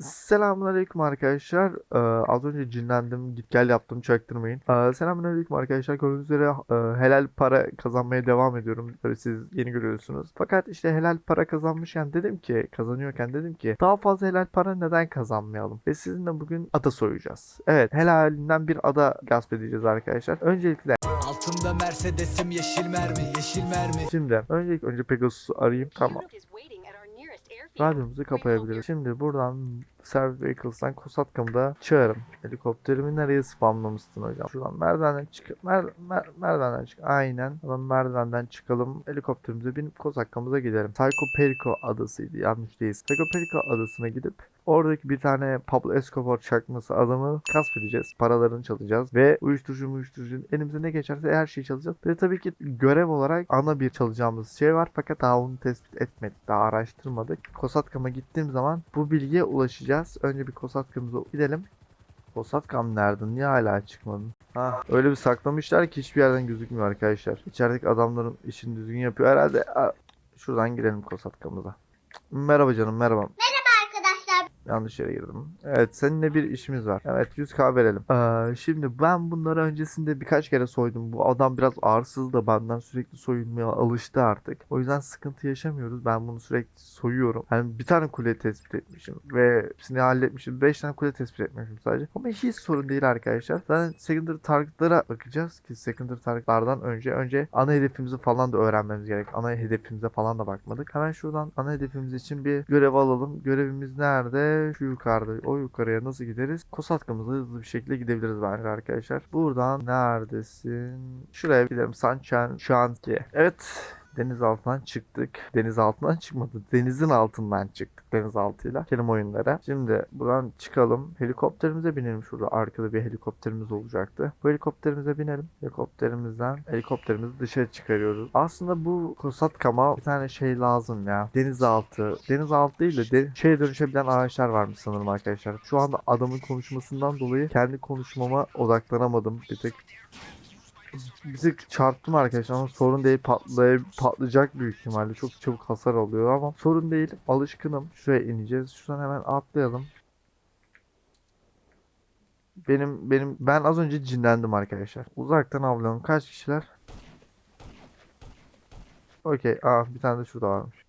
Selamünaleyküm arkadaşlar. Ee, az önce cinlendim. Git gel yaptım çaktırmayın. Ee, selamünaleyküm arkadaşlar. Gördüğünüz üzere e, helal para kazanmaya devam ediyorum. Tabii siz yeni görüyorsunuz. Fakat işte helal para kazanmışken dedim ki kazanıyorken dedim ki daha fazla helal para neden kazanmayalım? Ve sizinle bugün ada soyacağız. Evet helalinden bir ada gasp edeceğiz arkadaşlar. Öncelikle Altımda Mercedes'im yeşil mermi, yeşil mermi. şimdi öncelikle önce Pegasus'u arayayım. Tamam. Radyomuzu kapayabiliriz. Şimdi buradan Service Vehicles'tan Kosatkam'ı da çağırırım. Helikopterimi nereye spamlamışsın hocam? Şuradan merdivenden çık. Mer mer merdivenden çık. Aynen. Buradan merdivenden çıkalım. Helikopterimize binip Kosatkam'ıza gidelim. Psycho Perico adasıydı. Yanlış değil. Psycho Perico adasına gidip Oradaki bir tane Pablo Escobar çakması adamı gasp edeceğiz. Paralarını çalacağız. Ve uyuşturucu uyuşturucu elimize ne geçerse her şeyi çalacağız. Ve tabii ki görev olarak ana bir çalacağımız şey var. Fakat daha onu tespit etmedik. Daha araştırmadık. Kosatkam'a gittiğim zaman bu bilgiye ulaşacağız. Önce bir Kosatkam'ıza gidelim. Kosatkam nerede? Niye hala çıkmadın? Ha, öyle bir saklamışlar ki hiçbir yerden gözükmüyor arkadaşlar. İçerideki adamların işini düzgün yapıyor herhalde. Şuradan girelim Kosatkam'ıza. Merhaba canım merhaba. arkadaşlar. Yanlış yere girdim. Evet seninle bir işimiz var. Evet 100k verelim. Ee, şimdi ben bunları öncesinde birkaç kere soydum. Bu adam biraz arsız da benden sürekli soyulmaya alıştı artık. O yüzden sıkıntı yaşamıyoruz. Ben bunu sürekli soyuyorum. Yani bir tane kule tespit etmişim. Ve hepsini halletmişim. 5 tane kule tespit etmişim sadece. Ama hiç sorun değil arkadaşlar. Zaten secondary targetlara bakacağız ki secondary targetlardan önce önce ana hedefimizi falan da öğrenmemiz gerek. Ana hedefimize falan da bakmadık. Hemen şuradan ana hedefimiz için bir görev alalım. Görevimiz nerede? Şu yukarıda. O yukarıya nasıl gideriz? Kosatkamıza hızlı bir şekilde gidebiliriz bence arkadaşlar. Buradan neredesin? Şuraya gidelim. Sanchen Şantiye. Evet. Deniz altından çıktık. Deniz altından çıkmadı. Denizin altından çıktık denizaltıyla. Kelime oyunlara. Şimdi buradan çıkalım. Helikopterimize binelim şurada. Arkada bir helikopterimiz olacaktı. Bu helikopterimize binelim. Helikopterimizden helikopterimizi dışarı çıkarıyoruz. Aslında bu Kosatkama bir tane şey lazım ya. Denizaltı. Denizaltı değil de, de şeye dönüşebilen araçlar varmış sanırım arkadaşlar. Şu anda adamın konuşmasından dolayı kendi konuşmama odaklanamadım. Bir tek tık çarptım arkadaşlar? Ama sorun değil. Patlay patlayacak büyük ihtimalle. Çok çabuk hasar alıyor ama sorun değil. Alışkınım. Şuraya ineceğiz. Şuradan hemen atlayalım. Benim benim ben az önce cinlendim arkadaşlar. Uzaktan avlayalım. Kaç kişiler? Okey. Aa bir tane de şurada varmış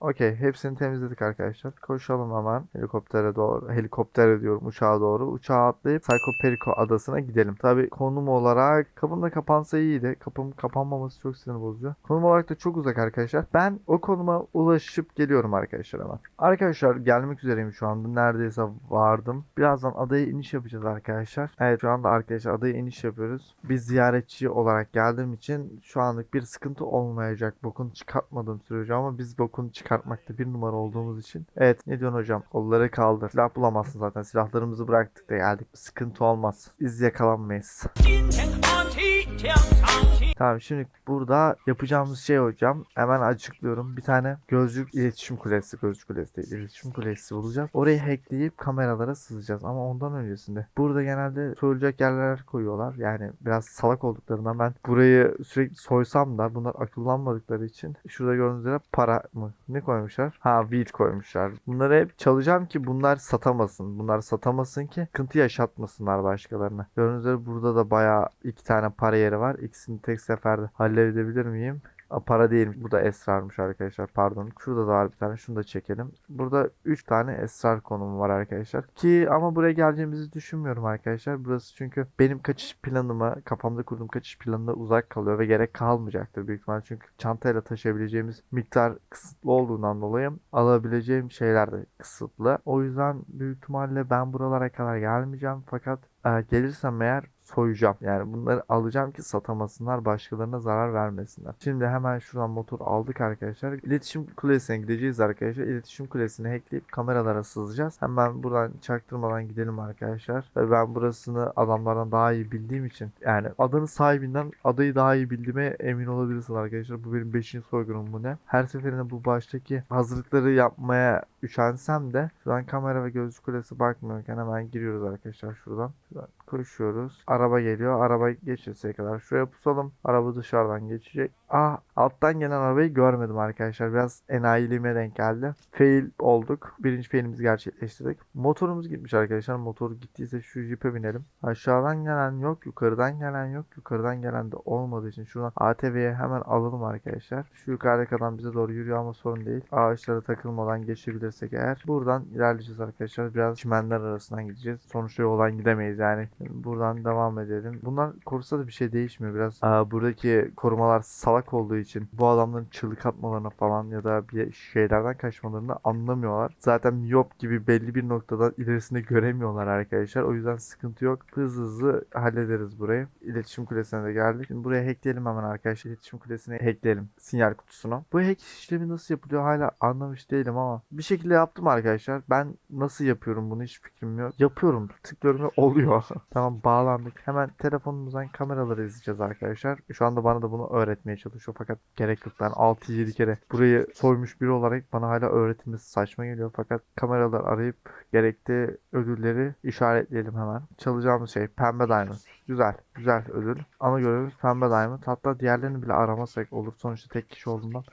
Okey hepsini temizledik arkadaşlar. Koşalım hemen helikoptere doğru. Helikoptere diyorum uçağa doğru. Uçağa atlayıp Psycho Perico adasına gidelim. Tabi konum olarak kapım da kapansa iyiydi. Kapım kapanmaması çok sinir bozuyor. Konum olarak da çok uzak arkadaşlar. Ben o konuma ulaşıp geliyorum arkadaşlar hemen. Arkadaşlar gelmek üzereyim şu anda. Neredeyse vardım. Birazdan adaya iniş yapacağız arkadaşlar. Evet şu anda arkadaşlar adaya iniş yapıyoruz. Bir ziyaretçi olarak geldiğim için şu anlık bir sıkıntı olmayacak. Bokunu çıkartmadığım sürece ama biz bokunu çıkartmakta bir numara olduğumuz için. Evet ne diyorsun hocam? Kolları kaldır. Silah bulamazsın zaten. Silahlarımızı bıraktık da geldik. Sıkıntı olmaz. Biz yakalanmayız. Tamam şimdi burada yapacağımız şey hocam hemen açıklıyorum. Bir tane gözlük iletişim kulesi, gözlük kulesi değil, iletişim kulesi bulacağız. Orayı hackleyip kameralara sızacağız ama ondan öncesinde burada genelde soyulacak yerler koyuyorlar. Yani biraz salak olduklarından ben burayı sürekli soysam da bunlar akıllanmadıkları için şurada gördüğünüz üzere para mı? Ne koymuşlar? Ha weed koymuşlar. Bunları hep çalacağım ki bunlar satamasın. Bunlar satamasın ki sıkıntı yaşatmasınlar başkalarına. Gördüğünüz üzere burada da bayağı iki tane para yeri var. İkisini tek seferde halledebilir miyim? Aa, para değilmiş. Bu da esrarmış arkadaşlar. Pardon. Şurada da var bir tane. Şunu da çekelim. Burada 3 tane esrar konumu var arkadaşlar. Ki ama buraya geleceğimizi düşünmüyorum arkadaşlar. Burası çünkü benim kaçış planıma, kafamda kurduğum kaçış planına uzak kalıyor ve gerek kalmayacaktır büyük ihtimal. Çünkü çantayla taşıyabileceğimiz miktar kısıtlı olduğundan dolayı alabileceğim şeyler de kısıtlı. O yüzden büyük ihtimalle ben buralara kadar gelmeyeceğim. Fakat e, gelirsem eğer soyacağım. Yani bunları alacağım ki satamasınlar, başkalarına zarar vermesinler. Şimdi hemen şuradan motor aldık arkadaşlar. İletişim kulesine gideceğiz arkadaşlar. İletişim kulesini hackleyip kameralara sızacağız. Hemen buradan çaktırmadan gidelim arkadaşlar. Ve ben burasını adamlardan daha iyi bildiğim için yani adanın sahibinden adayı daha iyi bildiğime emin olabilirsiniz arkadaşlar. Bu benim 5. soygunum bu ne? Her seferinde bu baştaki hazırlıkları yapmaya üşensem de şuradan kamera ve gözlük kulesi bakmıyorken hemen giriyoruz arkadaşlar şuradan. Şuradan koşuyoruz. Araba geliyor. Araba geçeseye kadar şuraya pusalım. Araba dışarıdan geçecek. Ah alttan gelen arabayı görmedim arkadaşlar. Biraz enayiliğime denk geldi. Fail olduk. Birinci failimizi gerçekleştirdik. Motorumuz gitmiş arkadaşlar. Motor gittiyse şu jipe binelim. Aşağıdan gelen yok. Yukarıdan gelen yok. Yukarıdan gelen de olmadığı için şuradan ATV'ye hemen alalım arkadaşlar. Şu yukarıdaki adam bize doğru yürüyor ama sorun değil. Ağaçlara takılmadan geçebilirsek eğer. Buradan ilerleyeceğiz arkadaşlar. Biraz çimenler arasından gideceğiz. Sonuçta yoldan gidemeyiz yani. Buradan devam edelim. Bunlar korusa da bir şey değişmiyor. Biraz aa, buradaki korumalar salak olduğu için bu adamların çığlık atmalarını falan ya da bir şeylerden kaçmalarını anlamıyorlar. Zaten miyop gibi belli bir noktadan ilerisinde göremiyorlar arkadaşlar. O yüzden sıkıntı yok. Hızlı hızlı hallederiz burayı. İletişim kulesine de geldik. Şimdi buraya hackleyelim hemen arkadaşlar. İletişim kulesine hackleyelim. Sinyal kutusuna. Bu hack işlemi nasıl yapılıyor hala anlamış değilim ama bir şekilde yaptım arkadaşlar. Ben nasıl yapıyorum bunu hiç fikrim yok. Yapıyorum. Tıklıyorum ve oluyor. tamam bağlandık. Hemen telefonumuzdan kameraları izleyeceğiz arkadaşlar. Şu anda bana da bunu öğretmeye çalışıyor fakat gerek yok. Ben 6-7 kere burayı soymuş biri olarak bana hala öğretilmesi saçma geliyor. Fakat kameralar arayıp gerekli ödülleri işaretleyelim hemen. Çalacağımız şey pembe diamond. Güzel. Güzel ödül. Ana görevimiz pembe diamond. Hatta diğerlerini bile aramasak olur. Sonuçta tek kişi olduğundan.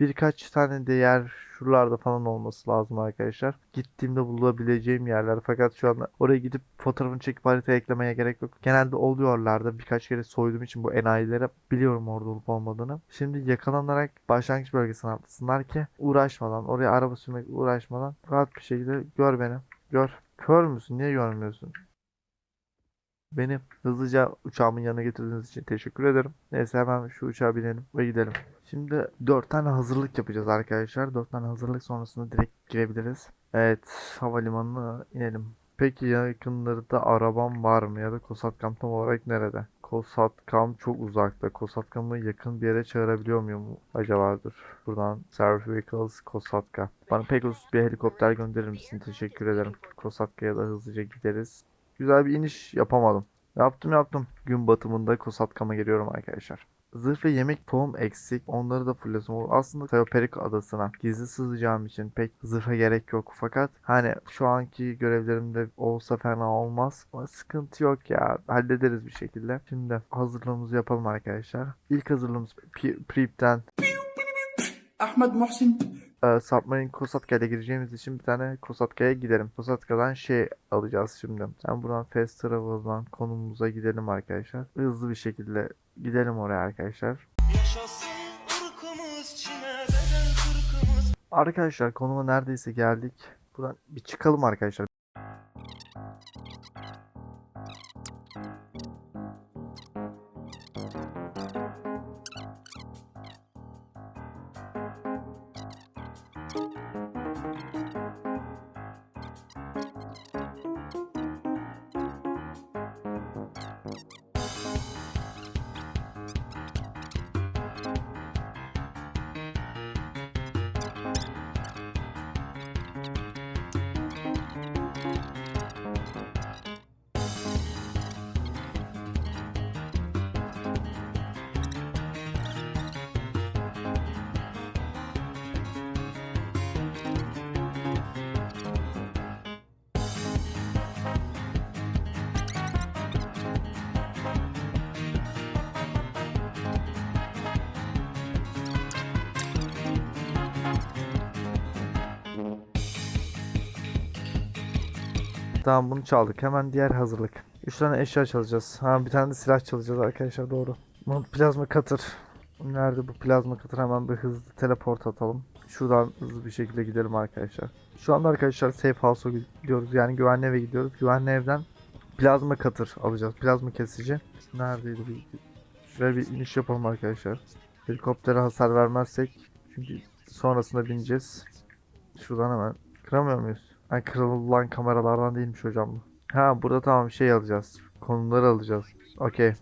Birkaç tane de yer şuralarda falan olması lazım arkadaşlar. Gittiğimde bulabileceğim yerler. Fakat şu anda oraya gidip fotoğrafını çekip haritaya eklemeye gerek yok. Genelde oluyorlardı. Birkaç kere soyduğum için bu enayilere biliyorum orada olup olmadığını. Şimdi yakalanarak başlangıç bölgesine atlasınlar ki uğraşmadan, oraya araba sürmek uğraşmadan rahat bir şekilde gör beni. Gör. Kör müsün? Niye görmüyorsun? Beni hızlıca uçağımın yanına getirdiğiniz için teşekkür ederim. Neyse hemen şu uçağa binelim ve gidelim. Şimdi 4 tane hazırlık yapacağız arkadaşlar. 4 tane hazırlık sonrasında direkt girebiliriz. Evet havalimanına inelim. Peki yakınlarda arabam var mı ya da Kosatkam tam olarak nerede? Kosatkam çok uzakta. Kosatkam'ı yakın bir yere çağırabiliyor muyum acaba dur. Buradan Service Vehicles Kosatka. Bana Pegasus bir helikopter gönderir misin? Teşekkür ederim. Kosatka'ya da hızlıca gideriz güzel bir iniş yapamadım. Yaptım yaptım. Gün batımında Kosatkama geliyorum arkadaşlar. Zırh ve yemek tohum eksik. Onları da fullesem Aslında Teoperik adasına gizli sızacağım için pek zırha gerek yok. Fakat hani şu anki görevlerimde olsa fena olmaz. Ama sıkıntı yok ya. Hallederiz bir şekilde. Şimdi hazırlığımızı yapalım arkadaşlar. İlk hazırlığımız Prip'ten. Ahmet Muhsin e, Submarine Kosatka'ya gireceğimiz için bir tane Kosatka'ya gidelim. Kosatka'dan şey alacağız şimdi. Sen buradan Fast Travel'dan konumumuza gidelim arkadaşlar. Hızlı bir şekilde gidelim oraya arkadaşlar. Arkadaşlar konuma neredeyse geldik. Buradan bir çıkalım arkadaşlar. Tamam bunu çaldık. Hemen diğer hazırlık. 3 tane eşya çalacağız. Ha bir tane de silah çalacağız arkadaşlar doğru. Plazma cutter. Nerede bu plazma cutter? Hemen bir hızlı teleport atalım. Şuradan hızlı bir şekilde gidelim arkadaşlar. Şu anda arkadaşlar safe house'a gidiyoruz. Yani güvenli eve gidiyoruz. Güvenli evden plazma cutter alacağız. Plazma kesici. Neredeydi bir Şuraya bir iniş yapalım arkadaşlar. Helikoptere hasar vermezsek çünkü sonrasında bineceğiz. Şuradan hemen kıramıyor muyuz? Ay kırılan kameralardan değilmiş hocam bu. Ha burada tamam şey alacağız. Konumları alacağız. Okey.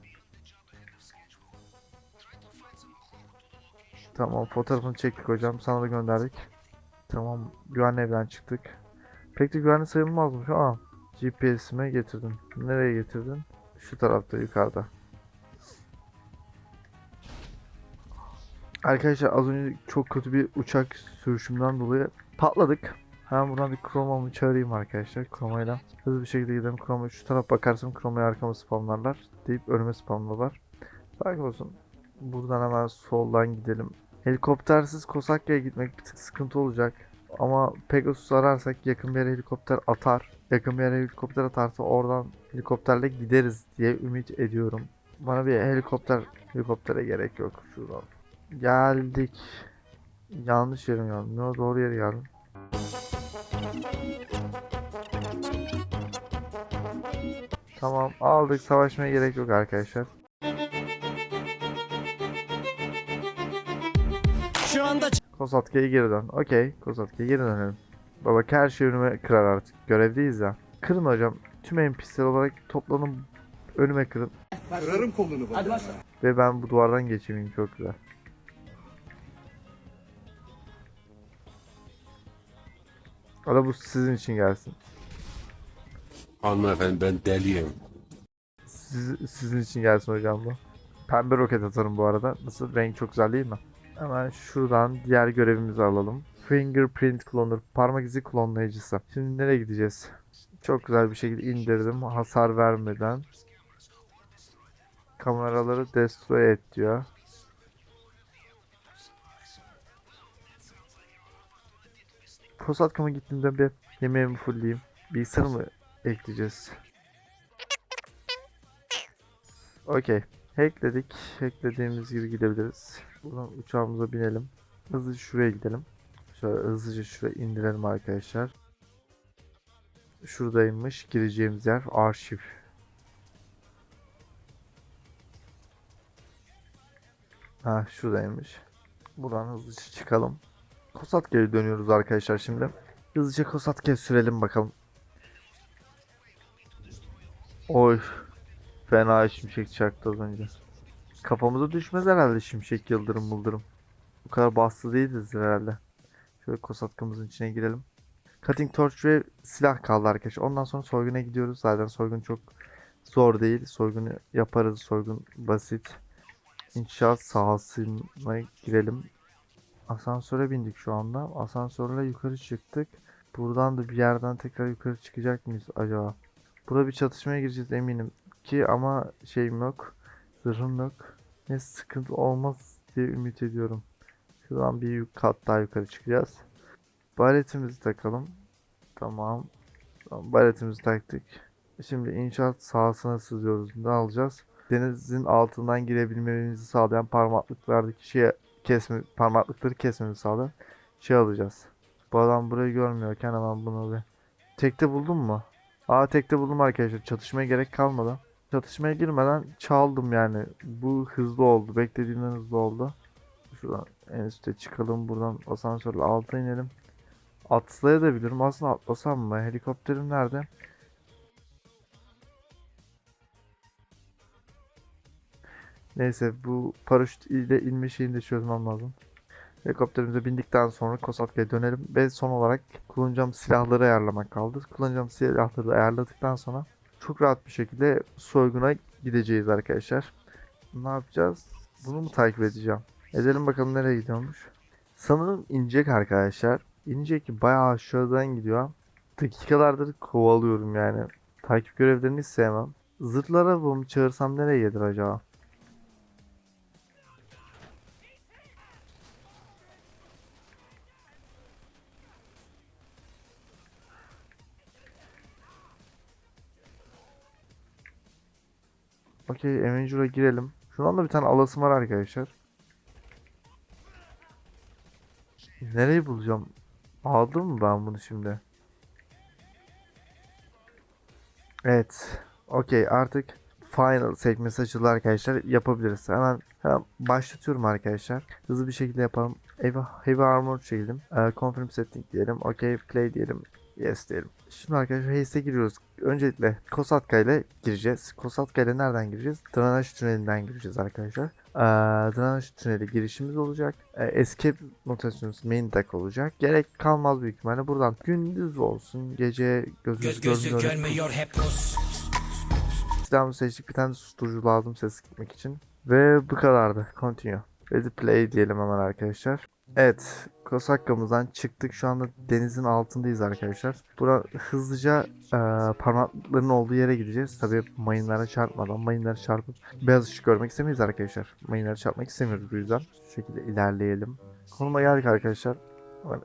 Tamam fotoğrafını çektik hocam. Sana da gönderdik. Tamam güvenli evden çıktık. Pek de güvenli sayılmazmış ama GPS'ime getirdim. Nereye getirdin? Şu tarafta yukarıda. Arkadaşlar az önce çok kötü bir uçak sürüşümden dolayı patladık. Hemen buradan bir Chroma'mı çağırayım arkadaşlar. Chroma'yla hızlı bir şekilde gidelim. Chroma şu taraf bakarsam Chroma'ya arkamı spamlarlar deyip önüme spamlarlar. Fark olsun. Buradan hemen soldan gidelim. Helikoptersiz Kosakya'ya gitmek bir tık sıkıntı olacak. Ama Pegasus ararsak yakın bir yere helikopter atar. Yakın bir yere helikopter atarsa oradan helikopterle gideriz diye ümit ediyorum. Bana bir helikopter helikoptere gerek yok şuradan. Geldik. Yanlış yere mi geldim? Yo, doğru yere geldim. Tamam aldık savaşmaya gerek yok arkadaşlar. Şu anda Kosatka'ya geri dön. Okey Kosatka'ya geri dönelim. Baba her şey önüme kırar artık. Görevdeyiz ya. Kırın hocam. Tüm NPC'ler olarak toplanın önüme kırın. Kırarım kolunu bak. Ve ben bu duvardan geçeyim çok güzel. Ada bu sizin için gelsin. Hanımefendi ben deliyim. Siz, sizin için gelsin hocam bu. Pembe roket atarım bu arada. Nasıl? Renk çok güzel değil mi? Hemen şuradan diğer görevimizi alalım. Fingerprint Cloner. Parmak izi klonlayıcısı. Şimdi nereye gideceğiz? Çok güzel bir şekilde indirdim. Hasar vermeden. Kameraları destroy et diyor. Posatkam'a gittiğimde bir yemeğimi fullleyeyim. Bilgisayarı mı ekleyeceğiz? Okey. Hackledik. Hacklediğimiz gibi gidebiliriz. Buradan uçağımıza binelim. Hızlıca şuraya gidelim. Şöyle hızlıca şuraya indirelim arkadaşlar. Şuradaymış gireceğimiz yer arşiv. Ha şuradaymış. Buradan hızlıca çıkalım. Kosatka'ya dönüyoruz arkadaşlar şimdi. Hızlıca Kosatka'ya sürelim bakalım. Oy. Fena şimşek çaktı az önce. Kafamıza düşmez herhalde şimşek yıldırım mıldırım. Bu kadar bastı değiliz herhalde. Şöyle kosatkamızın içine girelim. Cutting torch ve silah kaldı arkadaşlar. Ondan sonra soyguna gidiyoruz. Zaten soygun çok zor değil. Soygunu yaparız. Soygun basit. İnşaat sahasına girelim. Asansöre bindik şu anda. Asansörle yukarı çıktık. Buradan da bir yerden tekrar yukarı çıkacak mıyız acaba? Burada bir çatışmaya gireceğiz eminim ki ama şeyim yok. Zırhım yok. Ne sıkıntı olmaz diye ümit ediyorum. Şuradan bir kat daha yukarı çıkacağız. Baretimizi takalım. Tamam. Tamam, Baretimizi taktık. Şimdi inşaat sahasına sızıyoruz. Ne alacağız? Denizin altından girebilmemizi sağlayan parmaklıklardaki şey kesme parmaklıkları kesmemizi sağlayan şey alacağız. Bu adam burayı görmüyorken hemen bunu bir tekte buldun mu? Aa tekte buldum arkadaşlar. Çatışmaya gerek kalmadı. Çatışmaya girmeden çaldım yani. Bu hızlı oldu. Beklediğimden hızlı oldu. Şuradan en üstte çıkalım. Buradan asansörle alta inelim. Atlayabilirim. Aslında atlasam mı? Helikopterim nerede? Neyse bu paraşüt ile inme şeyini de çözmem lazım. Helikopterimize bindikten sonra Kosatka'ya dönelim ve son olarak kullanacağım silahları ayarlamak kaldı. Kullanacağım silahları ayarladıktan sonra çok rahat bir şekilde soyguna gideceğiz arkadaşlar. Ne yapacağız? Bunu mu takip edeceğim? Edelim bakalım nereye gidiyormuş. Sanırım inecek arkadaşlar. İnecek bayağı aşağıdan gidiyor. Dakikalardır kovalıyorum yani. Takip görevlerini hiç sevmem. Zırhlara bunu çağırsam nereye gelir acaba? Okey Avenger'a girelim. Şu anda bir tane alasım var arkadaşlar. Nereyi bulacağım? Aldım mı ben bunu şimdi? Evet. Okey artık final sekmesi açıldı arkadaşlar. Yapabiliriz. Hemen, hemen başlatıyorum arkadaşlar. Hızlı bir şekilde yapalım. Heavy, heavy armor çekelim. Ee, confirm setting diyelim. Okey play diyelim. Yes diyelim. Şimdi arkadaşlar Haste'e giriyoruz. Öncelikle Kosatka ile gireceğiz. Kosatka ile nereden gireceğiz? Drenaj tünelinden gireceğiz arkadaşlar. Ee, drenaj tüneli girişimiz olacak. Ee, escape notasyonumuz main deck olacak. Gerek kalmaz büyük ihtimalle. Buradan gündüz olsun. Gece gözünüz göz gözü görmüyor. görmüyor hep Rus. Silahımı seçtik. Bir tane de susturucu lazım ses gitmek için. Ve bu kadardı. Continue. Ready play diyelim hemen arkadaşlar. Evet, Kosakkamızdan çıktık. Şu anda denizin altındayız arkadaşlar. Bura hızlıca e, parmakların olduğu yere gideceğiz. Tabii mayınlara çarpmadan, mayınlara çarpıp beyaz ışık görmek istemeyiz arkadaşlar. Mayınlara çarpmak istemiyoruz bu yüzden. Şu şekilde ilerleyelim. Konuma geldik arkadaşlar.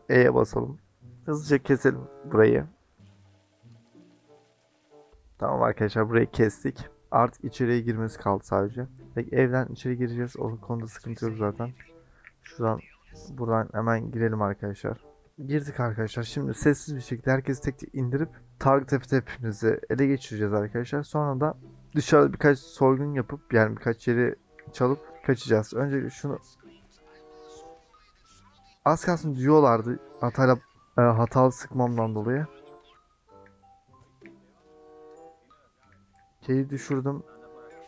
E'ye basalım. Hızlıca keselim burayı. Tamam arkadaşlar burayı kestik. Artık içeriye girmesi kaldı sadece. Peki evden içeri gireceğiz. O konuda sıkıntı yok zaten. Şuradan buradan hemen girelim arkadaşlar. Girdik arkadaşlar. Şimdi sessiz bir şekilde herkesi tek tek indirip target hepimizi ele geçireceğiz arkadaşlar. Sonra da dışarıda birkaç soygun yapıp yani birkaç yeri çalıp kaçacağız. Önce şunu az kalsın diyorlardı hatayla e, hatalı sıkmamdan dolayı. K'yi düşürdüm.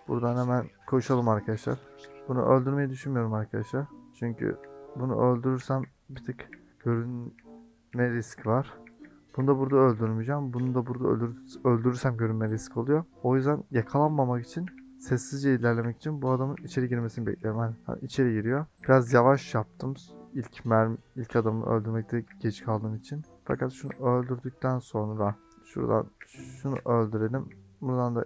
Buradan hemen koşalım arkadaşlar. Bunu öldürmeyi düşünmüyorum arkadaşlar. Çünkü bunu öldürürsem bir tık görünme riski var. Bunu da burada öldürmeyeceğim. Bunu da burada öldür öldürürsem görünme riski oluyor. O yüzden yakalanmamak için sessizce ilerlemek için bu adamın içeri girmesini bekliyorum. Hani, hani içeri giriyor. Biraz yavaş yaptım. İlk mermi, ilk adamı öldürmekte geç kaldığım için. Fakat şunu öldürdükten sonra şuradan şunu öldürelim. Buradan da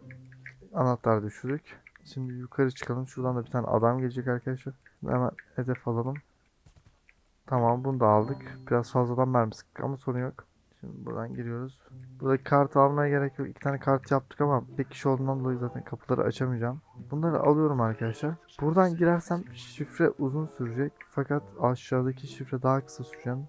anahtar düşürdük. Şimdi yukarı çıkalım. Şuradan da bir tane adam gelecek arkadaşlar. Hemen hedef alalım. Tamam bunu da aldık. Biraz fazladan mermi sıktık ama sorun yok. Şimdi buradan giriyoruz. Buradaki kartı almaya gerek yok. İki tane kart yaptık ama tek kişi olduğundan dolayı zaten kapıları açamayacağım. Bunları alıyorum arkadaşlar. Buradan girersem şifre uzun sürecek. Fakat aşağıdaki şifre daha kısa süreceğim.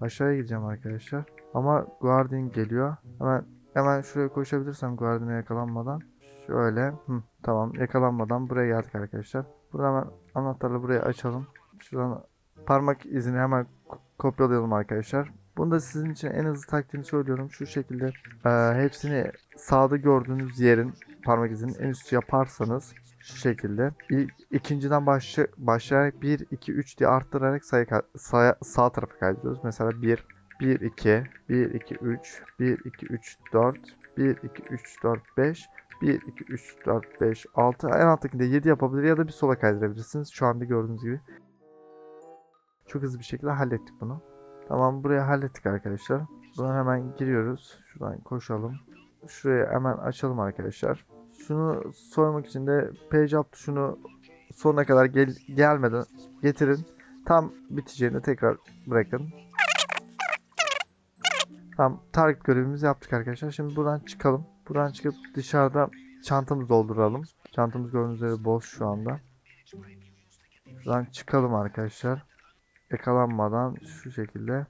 Aşağıya gideceğim arkadaşlar. Ama Guardian geliyor. Hemen hemen şuraya koşabilirsem Guardian'a yakalanmadan. Şöyle. Hı, tamam yakalanmadan buraya geldik arkadaşlar. Buradan hemen anahtarla burayı açalım. Şuradan parmak izini hemen ko- kopyalayalım arkadaşlar. Bunu da sizin için en hızlı taktiğini söylüyorum. Şu şekilde e, hepsini sağda gördüğünüz yerin parmak izinin en üstü yaparsanız şu şekilde İlk, ikinciden başla, başlayarak 1 2 3 diye arttırarak sayı sağ, sağ tarafa kaydediyoruz. Mesela 1 1 2 1 2 3 1 2 3 4 1 2 3 4 5 1 2 3 4 5 6 en alttakinde 7 yapabilir ya da bir sola kaydırabilirsiniz. Şu anda gördüğünüz gibi. Çok hızlı bir şekilde hallettik bunu. Tamam buraya hallettik arkadaşlar. Buradan hemen giriyoruz. Şuradan koşalım. Şuraya hemen açalım arkadaşlar. Şunu soymak için de page up tuşunu sonuna kadar gel gelmeden getirin. Tam biteceğini tekrar bırakın. Tamam target görevimizi yaptık arkadaşlar. Şimdi buradan çıkalım. Buradan çıkıp dışarıda çantamızı dolduralım. Çantamız gördüğünüz üzere boş şu anda. Buradan çıkalım arkadaşlar. Yakalanmadan şu şekilde.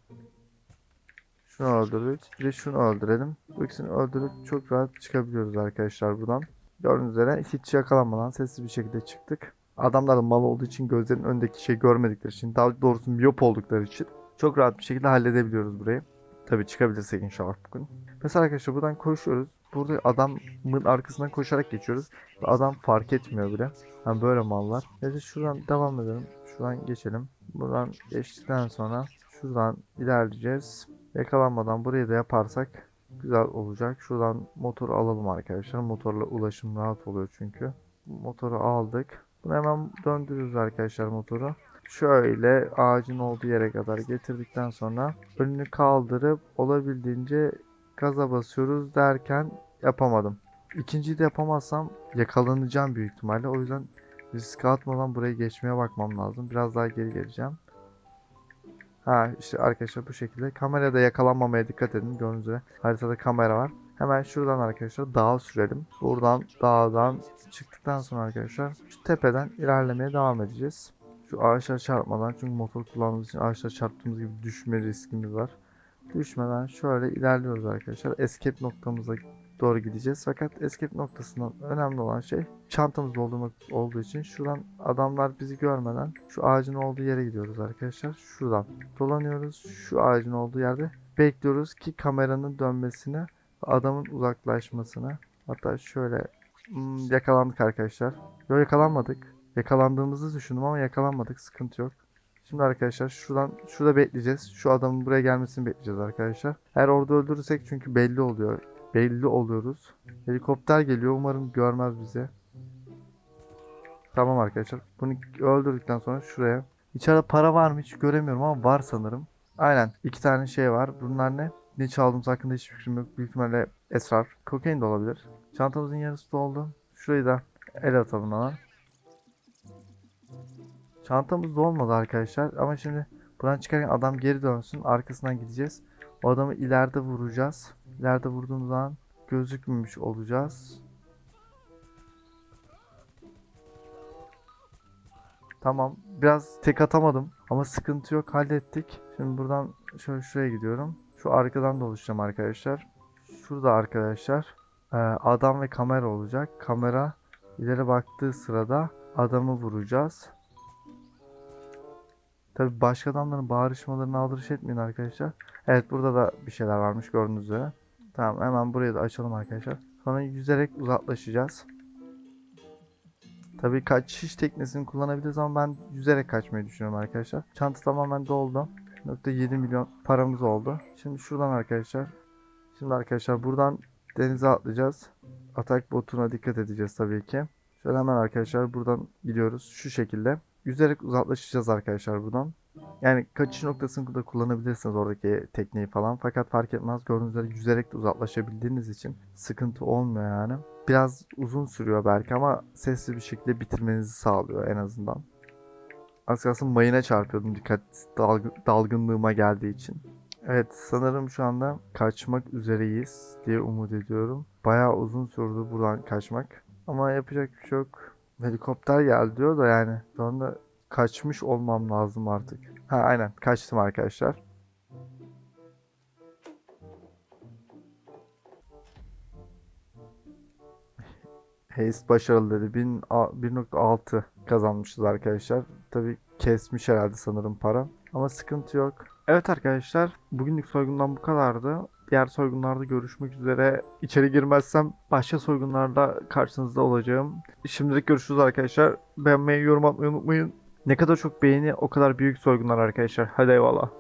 Şunu öldürdük. Bir de şunu öldürelim. Bu ikisini öldürüp çok rahat çıkabiliyoruz arkadaşlar buradan. Gördüğünüz üzere hiç yakalanmadan sessiz bir şekilde çıktık. Adamlar da mal olduğu için gözlerinin önündeki şey görmedikleri için daha doğrusu miyop oldukları için çok rahat bir şekilde halledebiliyoruz burayı. Tabi çıkabilirsek inşallah bugün. Mesela arkadaşlar buradan koşuyoruz. Burada adamın arkasından koşarak geçiyoruz. Adam fark etmiyor bile. Yani böyle mallar. Neyse şuradan devam edelim. Şuradan geçelim. Buradan geçtikten sonra şuradan ilerleyeceğiz. Yakalanmadan burayı da yaparsak güzel olacak. Şuradan motoru alalım arkadaşlar. Motorla ulaşım rahat oluyor çünkü. Motoru aldık. Bunu hemen döndürürüz arkadaşlar motoru. Şöyle ağacın olduğu yere kadar getirdikten sonra önünü kaldırıp olabildiğince gaza basıyoruz derken yapamadım. İkinciyi de yapamazsam yakalanacağım büyük ihtimalle. O yüzden riske atmadan buraya geçmeye bakmam lazım. Biraz daha geri geleceğim. Ha işte arkadaşlar bu şekilde. Kamerada yakalanmamaya dikkat edin. Gördüğünüz üzere haritada kamera var. Hemen şuradan arkadaşlar dağa sürelim. Buradan dağdan çıktıktan sonra arkadaşlar şu tepeden ilerlemeye devam edeceğiz. Şu ağaçlara çarpmadan çünkü motor kullandığımız için ağaçlara çarptığımız gibi düşme riskimiz var. Düşmeden şöyle ilerliyoruz arkadaşlar. Escape noktamıza doğru gideceğiz. Fakat escape noktasından önemli olan şey çantamız doldurmak olduğu için şuradan adamlar bizi görmeden şu ağacın olduğu yere gidiyoruz arkadaşlar. Şuradan dolanıyoruz. Şu ağacın olduğu yerde bekliyoruz ki kameranın dönmesine adamın uzaklaşmasına. Hatta şöyle hmm, yakalandık arkadaşlar. Yok yakalanmadık. Yakalandığımızı düşündüm ama yakalanmadık. Sıkıntı yok. Şimdi arkadaşlar şuradan şurada bekleyeceğiz. Şu adamın buraya gelmesini bekleyeceğiz arkadaşlar. Eğer orada öldürürsek çünkü belli oluyor. Belli oluyoruz. Helikopter geliyor. Umarım görmez bizi. Tamam arkadaşlar. Bunu öldürdükten sonra şuraya İçeride para var mı hiç göremiyorum ama var sanırım. Aynen. iki tane şey var. Bunlar ne? Ne çaldığımız hakkında hiçbir fikrim yok. Büyük ihtimalle esrar. Kokain de olabilir. Çantamızın yarısı doldu. Şurayı da el atalım hemen. Çantamız dolmadı arkadaşlar. Ama şimdi buradan çıkarken adam geri dönsün. Arkasından gideceğiz. O adamı ileride vuracağız. İleride vurduğumuz zaman gözükmemiş olacağız. Tamam. Biraz tek atamadım. Ama sıkıntı yok. Hallettik. Şimdi buradan şöyle şuraya gidiyorum. Şu arkadan dolaşacağım arkadaşlar. Şurada arkadaşlar. e, adam ve kamera olacak. Kamera ileri baktığı sırada adamı vuracağız. Tabi başka adamların bağırışmalarına aldırış etmeyin arkadaşlar. Evet burada da bir şeyler varmış gördüğünüz üzere. Tamam hemen burayı da açalım arkadaşlar. Sonra yüzerek uzaklaşacağız. Tabii kaçış teknesini kullanabiliriz ama ben yüzerek kaçmayı düşünüyorum arkadaşlar. Çanta tamamen doldu. 7 milyon paramız oldu. Şimdi şuradan arkadaşlar. Şimdi arkadaşlar buradan denize atlayacağız. Atak botuna dikkat edeceğiz tabii ki. Şöyle hemen arkadaşlar buradan gidiyoruz. Şu şekilde. Yüzerek uzaklaşacağız arkadaşlar buradan. Yani kaçış noktasını da kullanabilirsiniz oradaki tekneyi falan. Fakat fark etmez. Gördüğünüz üzere yüzerek de uzaklaşabildiğiniz için sıkıntı olmuyor yani. Biraz uzun sürüyor belki ama sessiz bir şekilde bitirmenizi sağlıyor en azından. Az kalsın mayına çarpıyordum dikkat dalg- dalgınlığıma geldiği için. Evet sanırım şu anda kaçmak üzereyiz diye umut ediyorum. Bayağı uzun sürdü buradan kaçmak. Ama yapacak bir şey yok. Helikopter geldi diyor da yani. Şu anda kaçmış olmam lazım artık. Ha aynen kaçtım arkadaşlar. Haste başarılı dedi. 1000 a- 1.6 kazanmışız arkadaşlar. Tabi kesmiş herhalde sanırım para. Ama sıkıntı yok. Evet arkadaşlar bugünlük soygundan bu kadardı. Diğer soygunlarda görüşmek üzere. İçeri girmezsem başka soygunlarda karşınızda olacağım. Şimdilik görüşürüz arkadaşlar. Beğenmeyi, yorum atmayı unutmayın. Ne kadar çok beğeni o kadar büyük soygunlar arkadaşlar. Hadi eyvallah.